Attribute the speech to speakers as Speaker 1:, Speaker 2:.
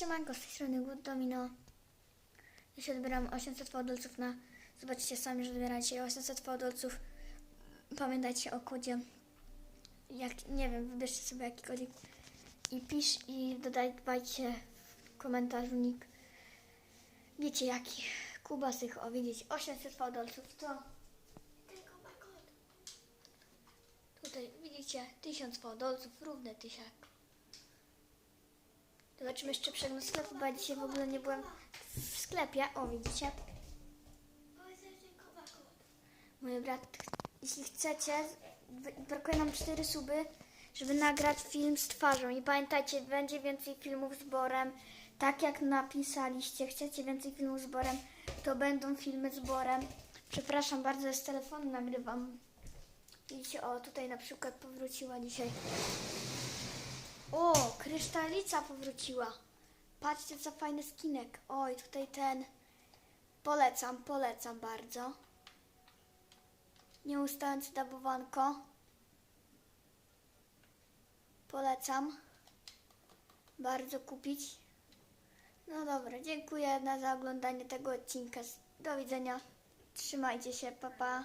Speaker 1: Siemanko, z tej strony Good Domino. Dzisiaj odbieram 800 fałdolców na... Zobaczcie sami, że odbieram dzisiaj 800 fałdolców. Pamiętajcie o kodzie. Jak, nie wiem, wybierzcie sobie jaki kodzik. I pisz i dodajcie w komentarzu nick. Wiecie jaki. Kubasych, o widzicie, 800 fałdolców to... Tylko kod. Tutaj widzicie, 1000 fałdolców, równe tysiak. Zobaczymy jeszcze przegląd sklepu, bo ja dzisiaj w ogóle nie byłem w sklepie. O, widzicie? Mój brat, jeśli chcecie, brakuje nam 4 suby, żeby nagrać film z twarzą. I pamiętajcie, będzie więcej filmów z Borem. Tak jak napisaliście, chcecie więcej filmów z Borem, to będą filmy z Borem. Przepraszam bardzo, z telefonu nagrywam. Widzicie, o, tutaj na przykład powróciła dzisiaj o, krysztalica powróciła. Patrzcie, co fajny skinek. Oj, tutaj ten. Polecam, polecam bardzo. Nieustające dabowanko. Polecam. Bardzo kupić. No dobra, dziękuję za oglądanie tego odcinka. Do widzenia. Trzymajcie się, papa. Pa.